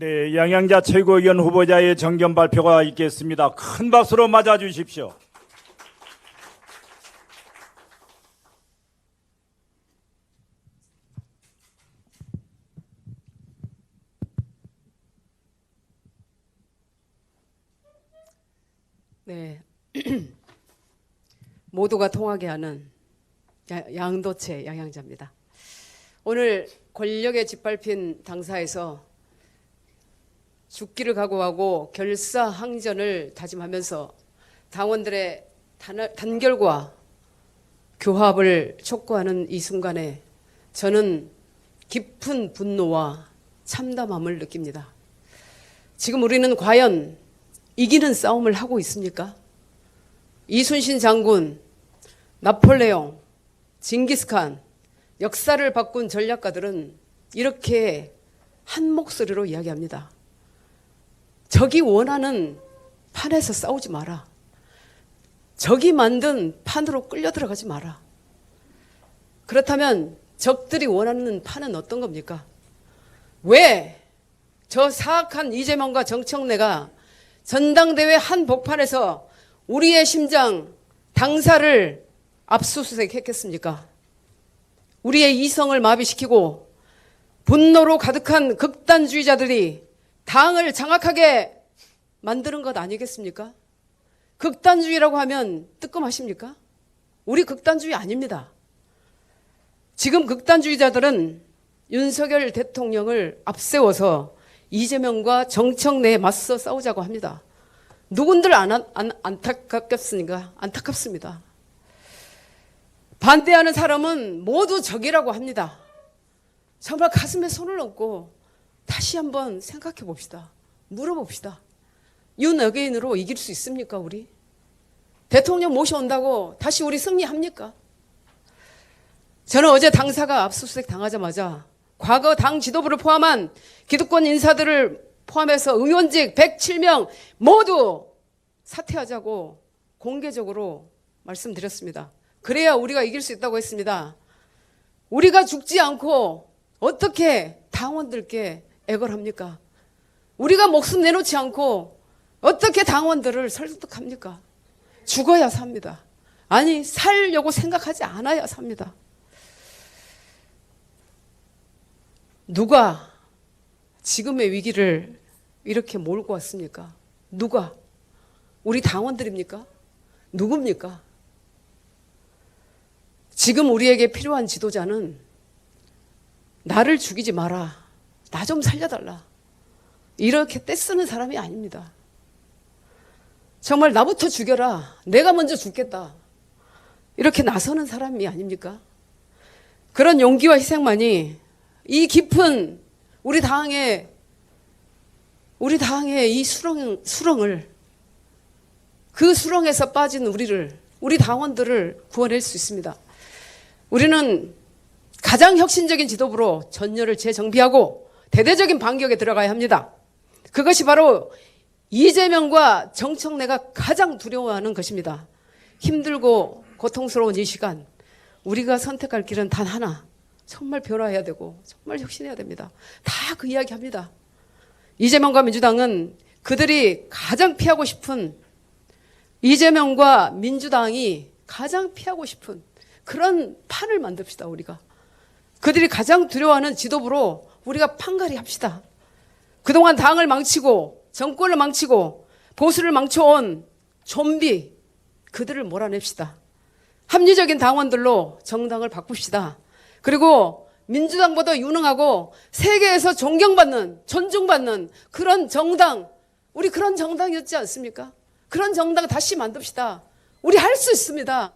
네, 양양자 최고위원 후보자의 정견 발표가 있겠습니다. 큰 박수로 맞아 주십시오. 네. 모두가 통하게 하는 야- 양도체 양양자입니다. 오늘 권력에 짓밟힌 당사에서 죽기를 각오하고 결사항전을 다짐하면서 당원들의 단- 단결과 교합을 촉구하는 이 순간에 저는 깊은 분노와 참담함을 느낍니다. 지금 우리는 과연 이기는 싸움을 하고 있습니까? 이순신 장군, 나폴레옹, 징기스칸, 역사를 바꾼 전략가들은 이렇게 한 목소리로 이야기합니다. 적이 원하는 판에서 싸우지 마라. 적이 만든 판으로 끌려 들어가지 마라. 그렇다면 적들이 원하는 판은 어떤 겁니까? 왜 저 사악한 이재명과 정청래가 전당대회 한 복판에서 우리의 심장 당사를 압수수색 했겠습니까? 우리의 이성을 마비시키고 분노로 가득한 극단주의자들이 당을 장악하게 만드는 것 아니겠습니까? 극단주의라고 하면 뜨끔하십니까? 우리 극단주의 아닙니다. 지금 극단주의자들은 윤석열 대통령을 앞세워서 이재명과 정청래에 맞서 싸우자고 합니다. 누군들 안, 안, 안타깝습니까? 안타깝습니다. 반대하는 사람은 모두 적이라고 합니다. 정말 가슴에 손을 얹고 다시 한번 생각해 봅시다. 물어봅시다. 윤어게인으로 이길 수 있습니까, 우리? 대통령 모셔온다고 다시 우리 승리합니까? 저는 어제 당사가 압수수색 당하자마자 과거 당 지도부를 포함한 기득권 인사들을 포함해서 의원직 107명 모두 사퇴하자고 공개적으로 말씀드렸습니다. 그래야 우리가 이길 수 있다고 했습니다. 우리가 죽지 않고 어떻게 당원들께 애걸합니까? 우리가 목숨 내놓지 않고 어떻게 당원들을 설득합니까? 죽어야 삽니다. 아니, 살려고 생각하지 않아야 삽니다. 누가 지금의 위기를 이렇게 몰고 왔습니까? 누가? 우리 당원들입니까? 누굽니까? 지금 우리에게 필요한 지도자는 나를 죽이지 마라. 나 좀 살려달라. 이렇게 떼쓰는 사람이 아닙니다. 정말 나부터 죽여라. 내가 먼저 죽겠다. 이렇게 나서는 사람이 아닙니까? 그런 용기와 희생만이 이 깊은 우리 당의 우리 당의 이 수렁 수렁을 그 수렁에서 빠진 우리를 우리 당원들을 구원할 수 있습니다. 우리는 가장 혁신적인 지도부로 전열을 재정비하고 대대적인 반격에 들어가야 합니다. 그것이 바로 이재명과 정청래가 가장 두려워하는 것입니다. 힘들고 고통스러운 이 시간 우리가 선택할 길은 단 하나. 정말 변화해야 되고 정말 혁신해야 됩니다. 다 그 이야기 합니다. 이재명과 민주당은 그들이 가장 피하고 싶은 이재명과 민주당이 가장 피하고 싶은 그런 판을 만듭시다, 우리가. 그들이 가장 두려워하는 지도부로 우리가 판가리 합시다. 그동안 당을 망치고 정권을 망치고 보수를 망쳐온 좀비 그들을 몰아냅시다. 합리적인 당원들로 정당을 바꿉시다. 그리고 민주당보다 유능하고 세계에서 존경받는 존중받는 그런 정당 우리 그런 정당이었지 않습니까? 그런 정당 다시 만듭시다. 우리 할 수 있습니다.